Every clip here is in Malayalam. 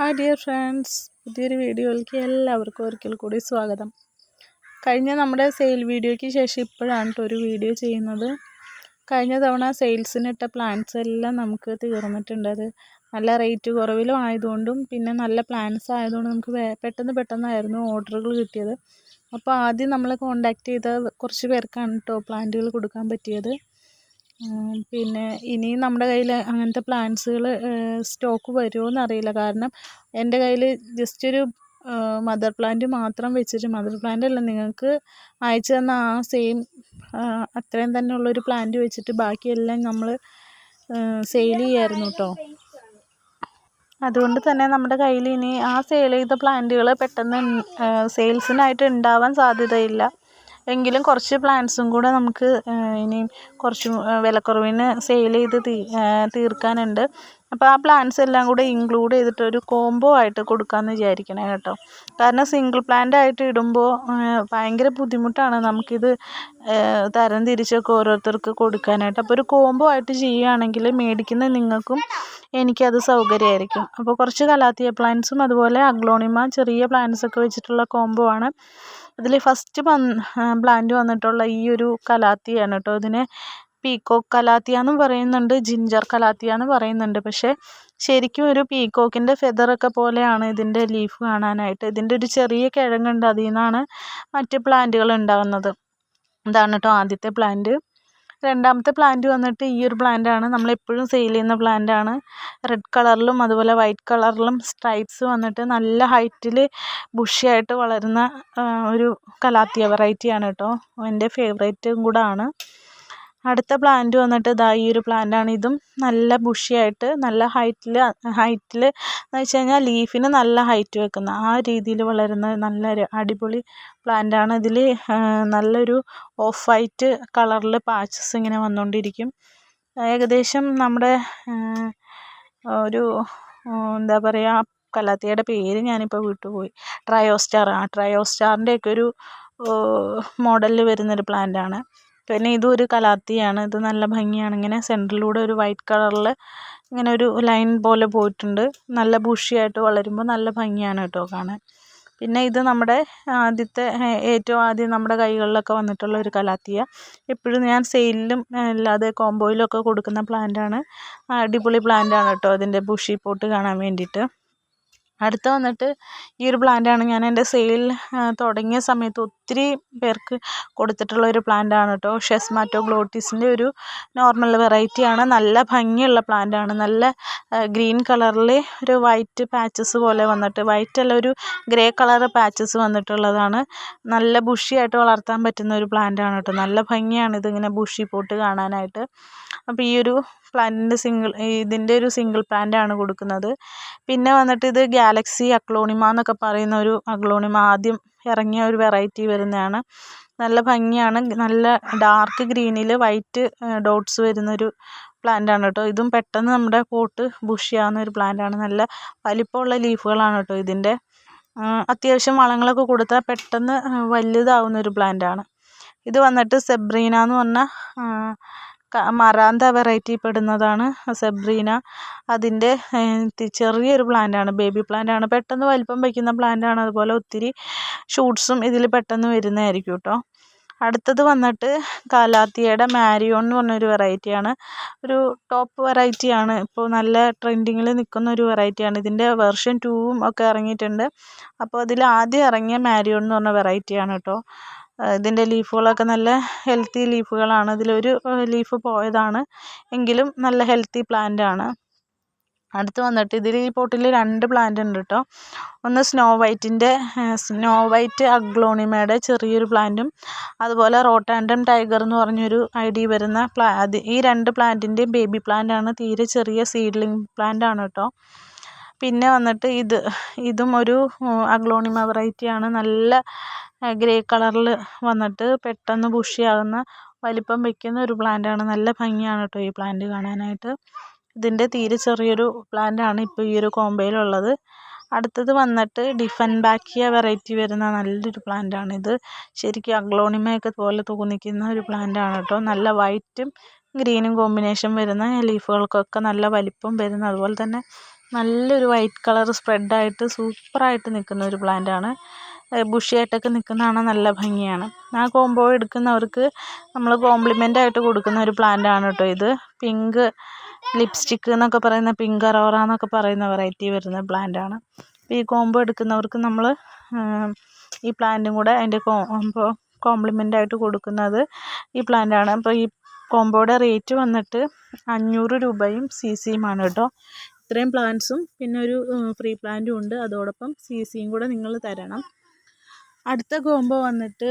ഹായ് ഡിയർ ഫ്രണ്ട്സ് പുതിയൊരു വീഡിയോയിലേക്ക് എല്ലാവർക്കും ഒരിക്കൽ കൂടി സ്വാഗതം. കഴിഞ്ഞ നമ്മുടെ സെയിൽ വീഡിയോയ്ക്ക് ശേഷം ഇപ്പോഴാണ് ഒരു വീഡിയോ ചെയ്യുന്നത്. കഴിഞ്ഞ തവണ സെയിൽസിനിട്ട പ്ലാൻസ് എല്ലാം നമുക്ക് തീർന്നിട്ടുണ്ട്. അത് നല്ല റേറ്റ് കുറവിലും ആയതുകൊണ്ടും പിന്നെ നല്ല പ്ലാൻസ് ആയതുകൊണ്ടും നമുക്ക് പെട്ടെന്ന് പെട്ടെന്നായിരുന്നു ഓർഡറുകൾ കിട്ടിയത്. അപ്പോൾ ആദ്യം നമ്മളെ കോണ്ടാക്ട് ചെയ്ത കുറച്ച് പേർക്കാണ് കേട്ടോ പ്ലാന്റുകൾ കൊടുക്കാൻ പറ്റിയത്. പിന്നെ ഇനി നമ്മുടെ കയ്യിൽ അങ്ങനത്തെ പ്ലാൻസുകൾ സ്റ്റോക്ക് വരുമോ എന്നറിയില്ല കാരണം എന്റെ കയ്യിൽ ജസ്റ്റ് ഒരു മദർ പ്ലാന്റ് മാത്രം വെച്ചിട്ട് മദർ പ്ലാന്റ് അല്ല നിങ്ങൾക്ക് അയച്ചു തന്ന ആ സെയിം അത്രയും തന്നെ ഉള്ളൊരു പ്ലാന്റ് വെച്ചിട്ട് ബാക്കിയെല്ലാം നമ്മൾ സെയിൽ ചെയ്യായിരുന്നു കേട്ടോ അതുകൊണ്ട് തന്നെ നമ്മുടെ കയ്യിൽ ഇനി ആ സെയിൽ ചെയ്ത പ്ലാന്റുകൾ പെട്ടെന്ന് സെയിൽസിനായിട്ട് ഉണ്ടാവാൻ സാധ്യതയില്ല. എങ്കിലും കുറച്ച് പ്ലാന്റ്സും കൂടെ നമുക്ക് ഇനിയും കുറച്ച് വിലക്കുറവിന് സെയിൽ ചെയ്ത് തീർക്കാനുണ്ട്. അപ്പോൾ ആ പ്ലാന്റ്സ് എല്ലാം കൂടെ ഇൻക്ലൂഡ് ചെയ്തിട്ട് ഒരു കോംബോ ആയിട്ട് കൊടുക്കാമെന്ന് വിചാരിക്കണേ കേട്ടോ. കാരണം സിംഗിൾ പ്ലാന്റ് ആയിട്ട് ഇടുമ്പോൾ ഭയങ്കര ബുദ്ധിമുട്ടാണ് നമുക്കിത് തരം തിരിച്ചൊക്കെ ഓരോരുത്തർക്ക് കൊടുക്കാനായിട്ട്. അപ്പോൾ ഒരു കോംബോ ആയിട്ട് ചെയ്യുകയാണെങ്കിൽ മേടിക്കുന്ന നിങ്ങൾക്കും എനിക്കത് സൗകര്യമായിരിക്കും. അപ്പോൾ കുറച്ച് കലാത്തിയ പ്ലാന്റ്സും അതുപോലെ അഗ്ലോണിമ ചെറിയ പ്ലാന്റ്സ് ഒക്കെ വെച്ചിട്ടുള്ള കോംബോ ആണ്. ഇതിൽ ഫസ്റ്റ് പ്ലാന്റ് വന്നിട്ടുള്ള ഈ ഒരു കലാത്തിയാണ് കേട്ടോ ഇതിനെ പീക്കോക്ക് കലാത്തിയ എന്നും പറയുന്നുണ്ട് ജിഞ്ചർ കലാത്തിയ എന്ന് പറയുന്നുണ്ട്. പക്ഷേ ശരിക്കും ഒരു പീക്കോക്കിന്റെ ഫെദറൊക്കെ പോലെയാണ് ഇതിന്റെ ലീഫ് കാണാനായിട്ട്. ഇതിന്റെ ഒരു ചെറിയ കിഴങ്ങുണ്ട് അതിൽ നിന്നാണ് മറ്റ് പ്ലാന്റുകൾ ഉണ്ടാകുന്നത് ഇതാണ് കേട്ടോ ആദ്യത്തെ പ്ലാന്റ് രണ്ടാമത്തെ പ്ലാന്റ് വന്നിട്ട് ഈ ഒരു പ്ലാന്റാണ് നമ്മളെപ്പോഴും സെയിൽ ചെയ്യുന്ന പ്ലാന്റാണ് റെഡ് കളറിലും അതുപോലെ വൈറ്റ് കളറിലും സ്ട്രൈപ്സ് വന്നിട്ട് നല്ല ഹൈറ്റിൽ ബുഷിയായിട്ട് വളരുന്ന ഒരു കലാത്തിയ വെറൈറ്റിയാണ് കേട്ടോ എന്റെ ഫേവറേറ്റും കൂടെ ആണ്. അടുത്ത പ്ലാന്റ് വന്നിട്ട് ദാ ഈ ഒരു പ്ലാന്റാണ് ഇതും നല്ല ബുഷിയായിട്ട് നല്ല ഹൈറ്റിൽ ഹൈറ്റിൽ എന്ന് വെച്ച് കഴിഞ്ഞാൽ ലീഫിന് നല്ല ഹൈറ്റ് വെക്കുന്ന ആ രീതിയിൽ വളരുന്ന നല്ലൊരു അടിപൊളി പ്ലാന്റാണ് ഇതിൽ നല്ലൊരു ഓഫ് വൈറ്റ് കളറിൽ പാച്ചസ് ഇങ്ങനെ വന്നുകൊണ്ടിരിക്കും ഏകദേശം നമ്മുടെ ഒരു എന്താ പറയുക കലാത്തിയുടെ പേര് ഞാനിപ്പോൾ വിട്ടുപോയി. ട്രയോസ്റ്റാർ ആ ട്രയോസ്റ്റാറിന്റെയൊക്കെ ഒരു മോഡലിൽ വരുന്നൊരു പ്ലാന്റാണ് പിന്നെ ഇതും ഒരു കലാത്തിയാണ്. ഇത് നല്ല ഭംഗിയാണ്. ഇങ്ങനെ സെന്ററിലൂടെ ഒരു വൈറ്റ് കളറിൽ ഇങ്ങനെ ഒരു ലൈൻ പോലെ പോയിട്ടുണ്ട്. നല്ല ബുഷിയായിട്ട് വളരുമ്പോൾ നല്ല ഭംഗിയാണ് കേട്ടോ കാണാൻ. പിന്നെ ഇത് നമ്മുടെ ആദ്യത്തെ ഏറ്റവും ആദ്യം നമ്മുടെ കൈകളിലൊക്കെ വന്നിട്ടുള്ള ഒരു കലാത്തിയ. എപ്പോഴും ഞാൻ സെയിലിലും അല്ലാതെ കോംബോയിലും ഒക്കെ കൊടുക്കുന്ന പ്ലാന്റാണ് അടിപൊളി പ്ലാന്റാണ് കേട്ടോ. അതിന്റെ ബുഷി പോട്ട് കാണാൻ വേണ്ടിയിട്ട്. അടുത്ത വന്നിട്ട് ഈ ഒരു പ്ലാന്റാണ് ഞാൻ എന്റെ സെയിൽ തുടങ്ങിയ സമയത്ത് ഒത്തിരി പേർക്ക് കൊടുത്തിട്ടുള്ള ഒരു പ്ലാന്റാണ് കേട്ടോ ഷെസ്മാറ്റോ ഗ്ലോട്ടിസിന്റെ ഒരു നോർമൽ വെറൈറ്റിയാണ് നല്ല ഭംഗിയുള്ള പ്ലാന്റാണ് നല്ല ഗ്രീൻ കളറിൽ ഒരു വൈറ്റ് പാച്ചസ് പോലെ വന്നിട്ട് വൈറ്റ് അല്ല ഒരു ഗ്രേ കളർ പാച്ചസ് വന്നിട്ടുള്ളതാണ്. നല്ല ബുഷിയായിട്ട് വളർത്താൻ പറ്റുന്ന ഒരു പ്ലാന്റാണ് കേട്ടോ നല്ല ഭംഗിയാണ് ഇതിങ്ങനെ ബുഷി പോട്ട് കാണാനായിട്ട്. അപ്പോൾ ഈ ഒരു പ്ലാന്റിന്റെ സിംഗിൾ ഇതിന്റെ ഒരു സിംഗിൾ പ്ലാന്റാണ് കൊടുക്കുന്നത്. പിന്നെ വന്നിട്ട് ഇത് ഗാലക്സി അക്ലോണിമ എന്നൊക്കെ പറയുന്ന ഒരു അക്ലോണിമ ആദ്യം ഇറങ്ങിയ ഒരു വെറൈറ്റി വരുന്നതാണ്. നല്ല ഭംഗിയാണ്. നല്ല ഡാർക്ക് ഗ്രീനിൽ വൈറ്റ് ഡോട്ട്സ് വരുന്നൊരു പ്ലാന്റാണ് കേട്ടോ. ഇതും പെട്ടെന്ന് നമ്മുടെ പോട്ട് ബുഷിയാവുന്ന ഒരു പ്ലാന്റാണ് നല്ല വലിപ്പമുള്ള ലീഫുകളാണ് കേട്ടോ ഇതിന്റെ അത്യാവശ്യം വളങ്ങളൊക്കെ കൊടുത്താൽ പെട്ടെന്ന് വലുതാവുന്ന ഒരു പ്ലാന്റാണ് ഇത് വന്നിട്ട് സെബ്രീന എന്ന് പറഞ്ഞ മറാന്ത വെറൈറ്റി പെടുന്നതാണ് സെബ്രീന അതിന്റെ ചെറിയൊരു പ്ലാന്റാണ് ബേബി പ്ലാന്റാണ് പെട്ടെന്ന് വലിപ്പം വയ്ക്കുന്ന പ്ലാന്റാണ് അതുപോലെ ഒത്തിരി ഷൂട്ട്സും ഇതിൽ പെട്ടെന്ന് വരുന്നതായിരിക്കും കേട്ടോ അടുത്തത് വന്നിട്ട് കാലാത്തിയയുടെ മാരിയോൺ എന്ന് പറഞ്ഞൊരു വെറൈറ്റിയാണ് ഒരു ടോപ്പ് വെറൈറ്റിയാണ് ഇപ്പോൾ നല്ല ട്രെൻഡിങ്ങിൽ നിൽക്കുന്ന ഒരു വെറൈറ്റിയാണ് ഇതിന്റെ വെർഷൻ ടൂവും ഒക്കെ ഇറങ്ങിയിട്ടുണ്ട്. അപ്പോൾ അതിൽ ആദ്യം ഇറങ്ങിയ മാരിയോൺ എന്ന് പറഞ്ഞ വെറൈറ്റിയാണ് കേട്ടോ ഇതിന്റെ ലീഫുകളൊക്കെ നല്ല ഹെൽത്തി ലീഫുകളാണ്. ഇതിലൊരു ലീഫ് പോയതാണ്. എങ്കിലും നല്ല ഹെൽത്തി ആണ്. അടുത്ത് വന്നിട്ട് ഇതിൽ ഈ പോട്ടിൽ രണ്ട് പ്ലാന്റ് ഉണ്ട് കേട്ടോ. ഒന്ന് സ്നോ വൈറ്റിന്റെ സ്നോ വൈറ്റ് അഗ്ലോണിമയുടെ ചെറിയൊരു പ്ലാന്റും അതുപോലെ റോട്ടാൻഡം ടൈഗർ എന്ന് പറഞ്ഞൊരു ഐ ഡി വരുന്ന പ്ലാ ഈ രണ്ട് പ്ലാന്റിന്റെയും ബേബി പ്ലാന്റ് ആണ് തീരെ ചെറിയ സീഡ്ലിംഗ് പ്ലാന്റ് ആണ് കേട്ടോ. പിന്നെ വന്നിട്ട് ഇത് ഇതും ഒരു അഗ്ലോണിമ വെറൈറ്റിയാണ് നല്ല ഗ്രേ കളറിൽ വന്നിട്ട് പെട്ടെന്ന് ബുഷിയാകുന്ന വലിപ്പം വയ്ക്കുന്ന ഒരു പ്ലാന്റാണ് നല്ല ഭംഗിയാണ് കേട്ടോ ഈ പ്ലാന്റ് കാണാനായിട്ട്. ഇതിന്റെ തീരെ ചെറിയൊരു പ്ലാന്റാണ് ഇപ്പോൾ ഈ ഒരു കോമ്പയിലുള്ളത് അടുത്തത് വന്നിട്ട് ഡിഫൻ ബാക്കിയ വെറൈറ്റി വരുന്ന നല്ലൊരു പ്ലാന്റാണ് ഇത്. ശരിക്കും അഗ്ലോണിമയൊക്കെ പോലെ തോന്നിക്കുന്ന ഒരു പ്ലാന്റാണ് കേട്ടോ നല്ല വൈറ്റും ഗ്രീനും കോമ്പിനേഷൻ വരുന്ന ലീഫുകൾക്കൊക്കെ നല്ല വലിപ്പം വരുന്ന അതുപോലെ തന്നെ നല്ലൊരു വൈറ്റ് കളർ സ്പ്രെഡായിട്ട് സൂപ്പറായിട്ട് നിൽക്കുന്ന ഒരു പ്ലാന്റാണ്. ബുഷിയായിട്ടൊക്കെ നിൽക്കുന്നതാണ് നല്ല ഭംഗിയാണ്. ആ കോംബോ എടുക്കുന്നവർക്ക് നമ്മൾ കോംപ്ലിമെന്റ് ആയിട്ട് കൊടുക്കുന്ന ഒരു പ്ലാന്റാണ് കേട്ടോ ഇത്. പിങ്ക് ലിപ്സ്റ്റിക്ക് എന്നൊക്കെ പറയുന്ന പിങ്ക് അറോറ എന്നൊക്കെ പറയുന്ന വെറൈറ്റി വരുന്ന പ്ലാന്റാണ്. ഈ കോംബോ എടുക്കുന്നവർക്ക് നമ്മൾ ഈ പ്ലാന്റും കൂടെ അതിന്റെ കോംബോ കോംപ്ലിമെന്റ് ആയിട്ട് കൊടുക്കുന്നത് ഈ പ്ലാന്റാണ്. അപ്പോൾ ഈ കോംബോയുടെ റേറ്റ് വന്നിട്ട് അഞ്ഞൂറ് രൂപയും സി സിയുമാണ് കേട്ടോ. ഇത്രയും പ്ലാന്റ്സും പിന്നെ ഒരു ഫ്രീ പ്ലാന്റും ഉണ്ട്. അതോടൊപ്പം സി സിയും കൂടെ നിങ്ങൾ തരണം. അടുത്ത കോംബോ വന്നിട്ട്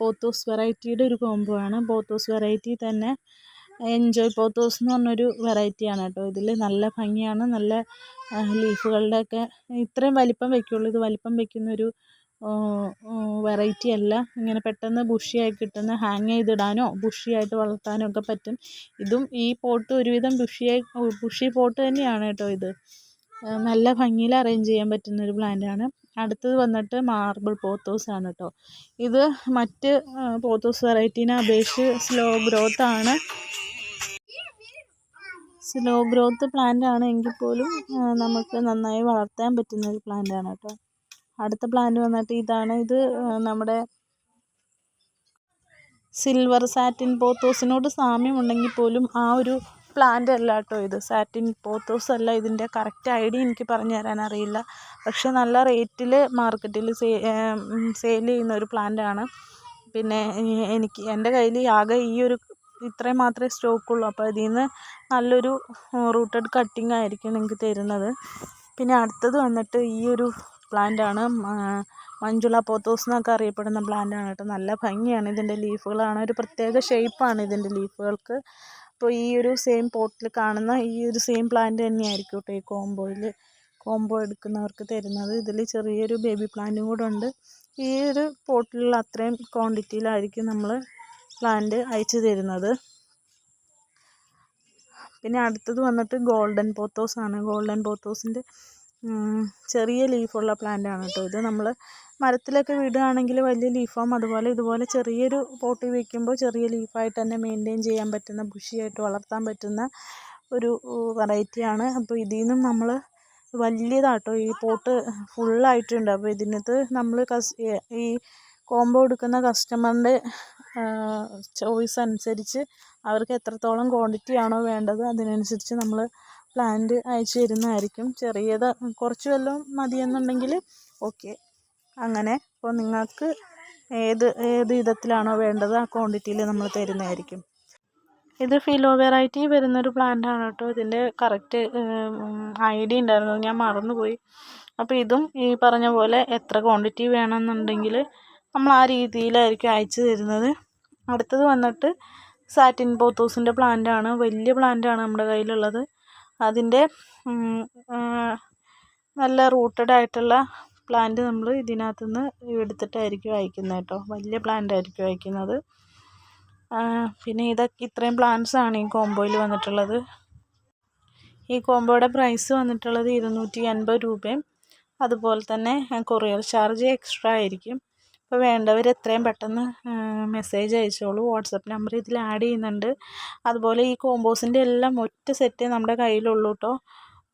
പോത്തോസ് വെറൈറ്റിയുടെ ഒരു കോംബോ ആണ്. പോത്തോസ് വെറൈറ്റി തന്നെ എൻജോയ് പോത്തോസ് എന്ന് പറഞ്ഞൊരു വെറൈറ്റിയാണ് കേട്ടോ. ഇതിൽ നല്ല ഭംഗിയാണ്. നല്ല ലീഫുകളുടെയൊക്കെ ഇത്രയും വലിപ്പം വയ്ക്കുള്ളൂ ഇത് വലിപ്പം വയ്ക്കുന്നൊരു വെറൈറ്റി അല്ല. ഇങ്ങനെ പെട്ടെന്ന് ബുഷിയായി കിട്ടുന്ന ഹാങ്ങ് ചെയ്തിടാനോ ബുഷിയായിട്ട് വളർത്താനോ ഒക്കെ പറ്റും. ഇതും ഈ പോട്ട് ഒരുവിധം ബുഷിയായി ബുഷി പോട്ട് തന്നെയാണ് കേട്ടോ ഇത്. നല്ല ഭംഗിയിൽ അറേഞ്ച് ചെയ്യാൻ പറ്റുന്ന ഒരു പ്ലാന്റാണ് അടുത്തത് വന്നിട്ട് മാർബിൾ പോത്തോസ് ആണ് കേട്ടോ. ഇത് മറ്റ് പോത്തോസ് വെറൈറ്റീനെ അപേക്ഷിച്ച് സ്ലോ ഗ്രോത്ത് ആണ്. സ്ലോ ഗ്രോത്ത് പ്ലാന്റ് ആണ് എങ്കിൽ പോലും നമുക്ക് നന്നായി വളർത്താൻ പറ്റുന്ന ഒരു പ്ലാന്റ് ആണ് കേട്ടോ. അടുത്ത പ്ലാന്റ് വന്നിട്ട് ഇതാണ് ഇത് നമ്മുടെ സിൽവർ സാറ്റിൻ പോത്തോസിനോട് സാമ്യമുണ്ടെങ്കിൽ പോലും ആ ഒരു പ്ലാന്റ് അല്ല കേട്ടോ ഇത്. സാറ്റിൻ പോത്തോസ് അല്ല ഇതിന്റെ കറക്റ്റ് ഐഡിയ എനിക്ക് പറഞ്ഞു തരാൻ അറിയില്ല. പക്ഷെ നല്ല റേറ്റിൽ മാർക്കറ്റിൽ സെയിൽ ചെയ്യുന്ന ഒരു പ്ലാന്റ് ആണ്. പിന്നെ എനിക്ക് എന്റെ കയ്യിൽ ആകെ ഈ ഒരു ഇത്രയും മാത്രമേ സ്റ്റോക്കുള്ളൂ അപ്പോൾ ഇതിൽ നിന്ന് നല്ലൊരു റൂട്ടഡ് കട്ടിങ് ആയിരിക്കും നിങ്ങൾക്ക് തരുന്നത്. പിന്നെ അടുത്തത് വന്നിട്ട് ഈ ഒരു പ്ലാന്റ് ആണ് മഞ്ജുള പോത്തോസ് എന്നൊക്കെ അറിയപ്പെടുന്ന പ്ലാന്റ് ആണ് കേട്ടോ. നല്ല ഭംഗിയാണ് ഇതിന്റെ ലീഫുകളാണ്. ഒരു പ്രത്യേക ഷേപ്പാണ് ഇതിന്റെ ലീഫുകൾക്ക്. അപ്പോൾ ഈ ഒരു സെയിം പോട്ടിൽ കാണുന്ന ഈ ഒരു സെയിം പ്ലാന്റ് തന്നെയായിരിക്കും കേട്ടോ ഈ കോംബോയിൽ. കോംബോ എടുക്കുന്നവർക്ക് തരുന്നത്. ഇതിൽ ചെറിയൊരു ബേബി പ്ലാന്റും കൂടെ ഉണ്ട്. ഈ ഒരു പോട്ടിലുള്ള അത്രയും ക്വാണ്ടിറ്റിയിലായിരിക്കും നമ്മൾ പ്ലാന്റ് അയച്ചു തരുന്നത്. പിന്നെ അടുത്തത് വന്നിട്ട് ഗോൾഡൻ പോത്തോസ് ആണ് ഗോൾഡൻ പോത്തോസിന്റെ ചെറിയ ലീഫുള്ള പ്ലാന്റ് ആണ് കേട്ടോ ഇത്. നമ്മൾ മരത്തിലൊക്കെ വിടുകയാണെങ്കിൽ വലിയ ലീഫാകും അതുപോലെ ഇതുപോലെ ചെറിയൊരു പോട്ടി വയ്ക്കുമ്പോൾ ചെറിയ ലീഫായിട്ട് തന്നെ മെയിന്റെയിൻ ചെയ്യാൻ പറ്റുന്ന ബുഷിയായിട്ട് വളർത്താൻ പറ്റുന്ന ഒരു വെറൈറ്റിയാണ് അപ്പോൾ ഇതിൽ നിന്നും നമ്മൾ വലിയതാട്ടോ. ഈ പോട്ട് ഫുള്ളായിട്ടുണ്ട് അപ്പോൾ ഇതിനകത്ത് നമ്മൾ കസ് ഈ കോംബോ എടുക്കുന്ന കസ്റ്റമറിന്റെ ചോയ്സ് അനുസരിച്ച് അവർക്ക് എത്രത്തോളം ക്വാണ്ടിറ്റി ആണോ വേണ്ടത് അതിനനുസരിച്ച് നമ്മൾ പ്ലാന്റ് അയച്ചു തരുന്നതായിരിക്കും. ചെറിയത് കുറച്ച് വല്ലതും മതിയെന്നുണ്ടെങ്കിൽ ഓക്കെ അങ്ങനെ അപ്പോൾ നിങ്ങൾക്ക് ഏത് ഏത് വിധത്തിലാണോ വേണ്ടത് ആ ക്വാണ്ടിറ്റിയിൽ നമ്മൾ തരുന്നതായിരിക്കും. ഇത് ഫിലോ വെറൈറ്റി വരുന്നൊരു പ്ലാന്റ് ആണ് കേട്ടോ. ഇതിന്റെ കറക്റ്റ് ഐഡിയ ഉണ്ടായിരുന്നു. ഞാൻ മറന്നുപോയി. അപ്പോൾ ഇതും ഈ പറഞ്ഞ പോലെ എത്ര ക്വാണ്ടിറ്റി വേണമെന്നുണ്ടെങ്കിൽ നമ്മൾ ആ രീതിയിലായിരിക്കും അയച്ചു തരുന്നത്. അടുത്തത് വന്നിട്ട് സാറ്റിൻ പോത്തോസിന്റെ പ്ലാന്റ് ആണ്. വലിയ പ്ലാന്റ് ആണ് നമ്മുടെ കയ്യിലുള്ളത്. അതിന്റെ നല്ല റൂട്ടഡ് ആയിട്ടുള്ള പ്ലാന്റ് നമ്മൾ ഇതിനകത്ത് നിന്ന് എടുത്തിട്ടായിരിക്കും അയക്കുന്നത് കേട്ടോ. വലിയ പ്ലാന്റ് ആയിരിക്കും അയക്കുന്നത് പിന്നെ ഇതൊക്കെ ഇത്രയും പ്ലാന്റ്സ് ആണ് ഈ കോംബോയിൽ വന്നിട്ടുള്ളത്. ഈ കോംബോയുടെ പ്രൈസ് വന്നിട്ടുള്ളത് ഇരുന്നൂറ്റി അൻപത് രൂപയും അതുപോലെ തന്നെ കൊറിയർ ചാർജ് എക്സ്ട്രാ ആയിരിക്കും. അപ്പോൾ വേണ്ടവർ എത്രയും പെട്ടെന്ന് മെസ്സേജ് അയച്ചോളൂ. വാട്സപ്പ് നമ്പർ ഇതിൽ ആഡ് ചെയ്യുന്നുണ്ട്. അതുപോലെ ഈ കോമ്പോസിന്റെ എല്ലാം ഒറ്റ സെറ്റ് നമ്മുടെ കയ്യിലുള്ളൂ കേട്ടോ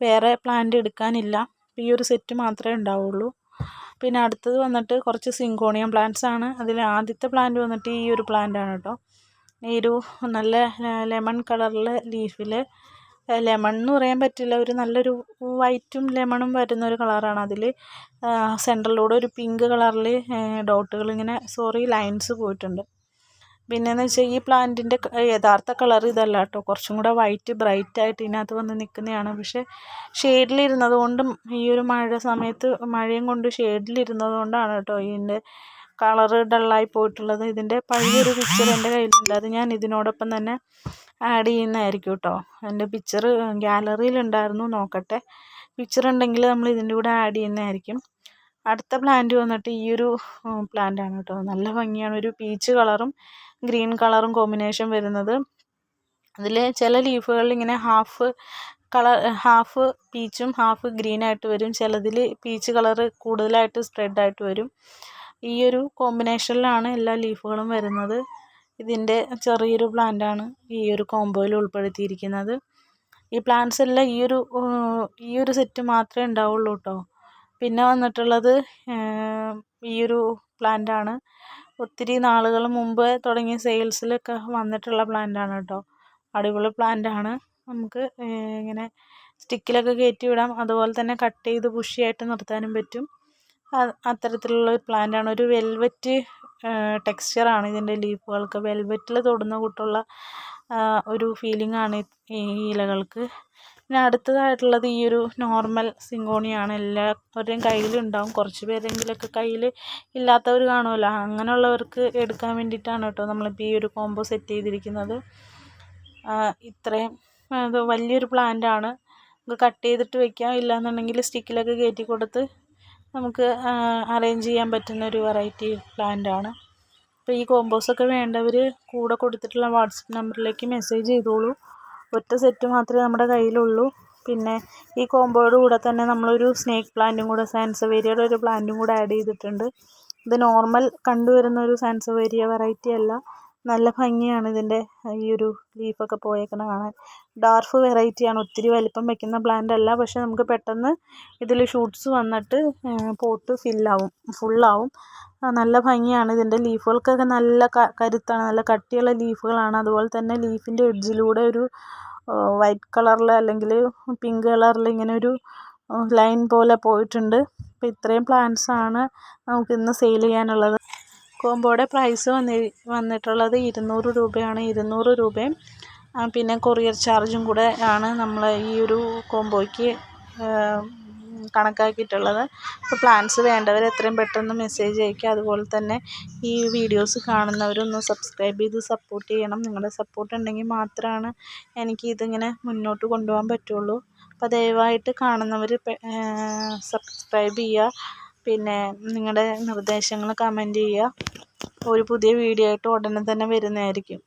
വേറെ പ്ലാന്റ് എടുക്കാനില്ല. ഈ ഒരു സെറ്റ് മാത്രമേ ഉണ്ടാവുള്ളൂ. പിന്നെ അടുത്തത് വന്നിട്ട് കുറച്ച് സിങ്കോണിയം പ്ലാന്റ്സ് ആണ്. അതിൽ ആദ്യത്തെ പ്ലാന്റ് വന്നിട്ട് ഈ ഒരു പ്ലാന്റ് ആണ് കേട്ടോ ഈ ഒരു നല്ല ലെമൺ കളറിലെ ലീഫിൽ ലെമൺ എന്ന് പറയാൻ പറ്റില്ല. ഒരു നല്ലൊരു വൈറ്റും ലെമണും വരുന്ന ഒരു കളറാണ് അതിൽ സെന്ററിലൂടെ ഒരു പിങ്ക് കളറിൽ ഡോട്ടുകൾ ഇങ്ങനെ സോറി ലൈൻസ് പോയിട്ടുണ്ട്. പിന്നെയെന്ന് വെച്ചാൽ ഈ പ്ലാന്റിന്റെ യഥാർത്ഥ കളർ ഇതല്ല കേട്ടോ. കുറച്ചും കൂടെ വൈറ്റ് ബ്രൈറ്റ് ആയിട്ട് ഇതിനകത്ത് വന്ന് നിൽക്കുന്നതാണ് പക്ഷേ ഷെയ്ഡിലിരുന്നത് കൊണ്ടും ഈ ഒരു മഴ സമയത്ത് മഴയും കൊണ്ട് ഷെയ്ഡിലിരുന്നത് കൊണ്ടാണ് കേട്ടോ ഇതിന്റെ കളറ് ഡള്ളായി പോയിട്ടുള്ളത്. ഇതിന്റെ പഴയൊരു പിക്ചർ എന്റെ കയ്യിലുണ്ട്. അത് ഞാൻ ഇതിനോടൊപ്പം തന്നെ ആഡ് ചെയ്യുന്നതായിരിക്കും കേട്ടോ എന്റെ പിക്ചർ ഗാലറിയിലുണ്ടായിരുന്നു നോക്കട്ടെ. പിക്ചർ ഉണ്ടെങ്കിൽ നമ്മൾ ഇതിന്റെ കൂടെ ആഡ് ചെയ്യുന്നതായിരിക്കും. അടുത്ത പ്ലാന്റ് വന്നിട്ട് ഈ ഒരു പ്ലാന്റ് ആണ് കേട്ടോ നല്ല ഭംഗിയാണ്. ഒരു പീച്ച് കളറും ഗ്രീൻ കളറും കോമ്പിനേഷൻ വരുന്നത്. അതിൽ ചില ലീഫുകളിൽ ഇങ്ങനെ ഹാഫ് കളർ ഹാഫ് പീച്ചും ഹാഫ് ഗ്രീനായിട്ട് വരും. ചിലതിൽ പീച്ച് കളറ് കൂടുതലായിട്ട് സ്പ്രെഡായിട്ട് വരും. ഈ ഒരു കോമ്പിനേഷനിലാണ് എല്ലാ ലീഫുകളും വരുന്നത്. ഇതിന്റെ ചെറിയൊരു പ്ലാന്റാണ് ഈ ഒരു കോംബോയിൽ ഉൾപ്പെടുത്തിയിരിക്കുന്നത്. ഈ പ്ലാന്റ്സ് എല്ലാം ഈ ഒരു ഈ ഒരു സെറ്റ് മാത്രമേ ഉണ്ടാവുള്ളൂ കേട്ടോ. പിന്നെ വന്നിട്ടുള്ളത് ഈ ഒരു പ്ലാന്റാണ് ഒത്തിരി നാളുകൾ മുമ്പ് തുടങ്ങിയ സെയിൽസിലൊക്കെ വന്നിട്ടുള്ള പ്ലാന്റാണ് കേട്ടോ. അടിപൊളി പ്ലാന്റാണ് നമുക്ക് ഇങ്ങനെ സ്റ്റിക്കിലൊക്കെ കയറ്റി വിടാം. അതുപോലെ തന്നെ കട്ട് ചെയ്ത് ബുഷിയായിട്ട് നിർത്താനും പറ്റും. അത്തരത്തിലുള്ള ഒരു പ്ലാന്റാണ് ഒരു വെൽവെറ്റ് ടെക്സ്ചറാണ് ഇതിന്റെ ലീഫുകൾക്ക്. വെൽവെറ്റിൽ തൊടുന്ന കൂട്ടുള്ള ഒരു ഫീലിംഗ് ആണ് ഈ ഇലകൾക്ക്. പിന്നെ അടുത്തതായിട്ടുള്ളത് ഈ ഒരു നോർമൽ സിങ്കോണിയാണ്. എല്ലാവരുടെയും കയ്യിലുണ്ടാവും. കുറച്ച് പേരെങ്കിലൊക്കെ കയ്യിൽ ഇല്ലാത്തവർ കാണുമല്ലോ. അങ്ങനെയുള്ളവർക്ക് എടുക്കാൻ വേണ്ടിയിട്ടാണ് കേട്ടോ നമ്മളിപ്പോൾ ഈ ഒരു കോംബോ സെറ്റ് ചെയ്തിരിക്കുന്നത്. ഇത്രയും വലിയൊരു പ്ലാന്റ് ആണ് നമുക്ക് കട്ട് ചെയ്തിട്ട് വെക്കാം. ഇല്ലാന്നുണ്ടെങ്കിൽ സ്റ്റിക്കിലൊക്കെ കയറ്റി കൊടുത്ത് നമുക്ക് അറേഞ്ച് ചെയ്യാൻ പറ്റുന്ന ഒരു വെറൈറ്റി പ്ലാന്റ് ആണ്. അപ്പോൾ ഈ കോമ്പോസൊക്കെ വേണ്ടവർ കൂടെ കൊടുത്തിട്ടുള്ള വാട്സപ്പ് നമ്പറിലേക്ക് മെസ്സേജ് ചെയ്തോളൂ. ഒറ്റ സെറ്റ് മാത്രമേ നമ്മുടെ കയ്യിലുള്ളൂ. പിന്നെ ഈ കോമ്പോയുടെ കൂടെ തന്നെ നമ്മളൊരു സ്നേക്ക് പ്ലാന്റും കൂടെ സാൻസവേരിയയുടെ ഒരു പ്ലാന്റും കൂടെ ആഡ് ചെയ്തിട്ടുണ്ട്. ഇത് നോർമൽ കണ്ടുവരുന്ന ഒരു സാൻസവേരിയ വെറൈറ്റി അല്ല. നല്ല ഭംഗിയാണ് ഇതിന്റെ ഈ ഒരു ലീഫൊക്കെ പോയേക്കുന്നത് കാണാൻ. ഡാർഫ് വെറൈറ്റിയാണ് ഒത്തിരി വലിപ്പം വെക്കുന്ന പ്ലാന്റ് അല്ല. പക്ഷെ നമുക്ക് പെട്ടെന്ന് ഇതിൽ ഷൂട്ട്സ് വന്നിട്ട് പോട്ട് ഫില്ലാവും ഫുള്ളാവും നല്ല ഭംഗിയാണ് ഇതിന്റെ ലീഫുകൾക്കൊക്കെ നല്ല കരുത്താണ്. നല്ല കട്ടിയുള്ള ലീഫുകളാണ് അതുപോലെ തന്നെ ലീഫിന്റെ എഡ്ജിലൂടെ ഒരു വൈറ്റ് കളറിൽ അല്ലെങ്കിൽ പിങ്ക് കളറിൽ ഇങ്ങനെ ഒരു ലൈൻ പോലെ പോയിട്ടുണ്ട്. അപ്പോൾ ഇത്രയും പ്ലാന്റ്സാണ് നമുക്കിന്ന് സെയിൽ ചെയ്യാനുള്ളത്. കോംബോയുടെ പ്രൈസ് വന്നി വന്നിട്ടുള്ളത് ഇരുന്നൂറ് രൂപയാണ് ഇരുന്നൂറ് രൂപയും. പിന്നെ കൊറിയർ ചാർജും കൂടെ ആണ് നമ്മൾ ഈ ഒരു കോംബോയ്ക്ക് കണക്കാക്കിയിട്ടുള്ളത്. അപ്പോൾ പ്ലാൻസ് വേണ്ടവർ എത്രയും പെട്ടെന്ന് മെസ്സേജ് അയക്കുക അതുപോലെ തന്നെ ഈ വീഡിയോസ് കാണുന്നവരൊന്ന് സബ്സ്ക്രൈബ് ചെയ്ത് സപ്പോർട്ട് ചെയ്യണം. നിങ്ങളുടെ സപ്പോർട്ട് ഉണ്ടെങ്കിൽ മാത്രമാണ് എനിക്ക് ഇതിങ്ങനെ മുന്നോട്ട് കൊണ്ടുപോകാൻ പറ്റുള്ളൂ. അപ്പോൾ ദയവായിട്ട് കാണുന്നവർ സബ്സ്ക്രൈബ് ചെയ്യുക. പിന്നെ നിങ്ങളുടെ നിർദ്ദേശങ്ങൾ കമന്റ് ചെയ്യുക. ഒരു പുതിയ വീഡിയോ ആയിട്ട് ഉടനെ തന്നെ വരുന്നതായിരിക്കും.